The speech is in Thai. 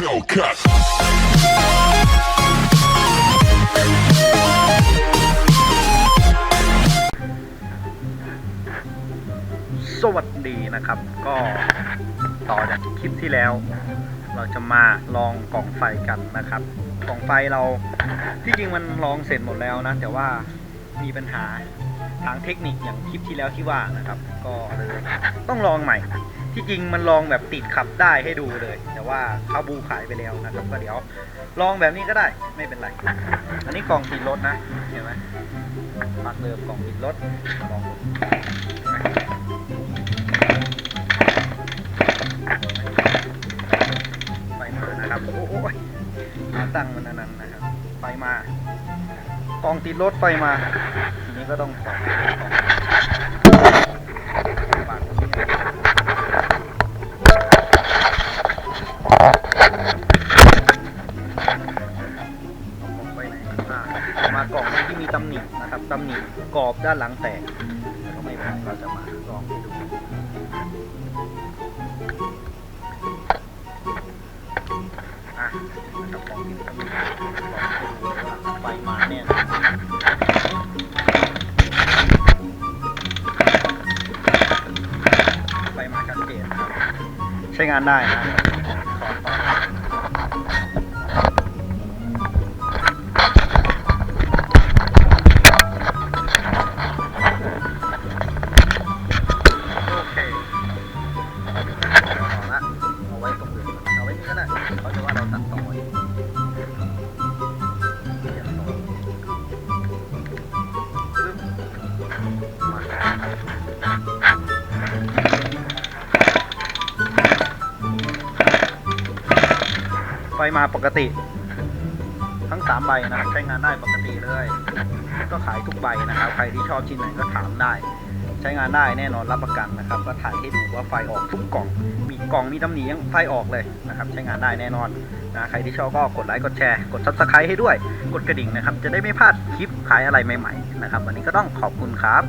Hellcat. สวัสดีนะครับ ก็ต่อจากคลิปที่แล้ว เราจะมาลองกล่องไฟกันนะครับกล่องไฟเราที่จริงมันลองเสร็จหมดแล้วนะ แต่ว่ามีปัญหาทางเทคนิคอย่างคลิปที่แล้วที่ว่านะครับ ก็เลยต้องลองใหม่ ที่จริงมันลองแบบติดขับได้ให้ดูเลย แต่ว่าเขาบูขายไปแล้วนะครับก็เดี๋ยวลองแบบนี้ก็ได้ไม่เป็นไร อันนี้กล่องติดรถนะเห็นไหมปักเดิมกล่องติดรถลองดูไปมานะครับโอ้ยขาตั้งมันนั้นนะครับ ไปมากล่องติดรถไปมา ทีนี้ก็ต้องต่อ กล่องไปไหนอ่ามากล่องที่มีตำหนินะครับตำหนิกรอบด้านหลังแตกแต่ก็ไม่เป็นไรเราจะมาลองให้ดูอะนะครับของที่ผมลองให้ดูว่าไฟมาเนี่ยไฟมาชัดเจนนะครับใช้งานได้นะข ไฟมาปกติ ทั้งสามใบนะครับใช้งานได้ปกติเลย ก็ขายทุกใบนะครับ ใครที่ชอบชิ้นไหนก็ถามได้ ใช้งานได้แน่นอนรับประกันนะครับ ก็ถ่ายให้ดูว่าไฟออกทุกกล่อง มีกล่องมีตำหนิยังไฟออกเลยนะครับ ใช้งานได้แน่นอนนะใครที่ชอบก็กดไลค์กดแชร์กด subscribe ให้ด้วย กดกระดิ่งนะครับ จะได้ไม่พลาดคลิปขายอะไรใหม่ ๆ นะครับ วันนี้ก็ต้องขอบคุณครับ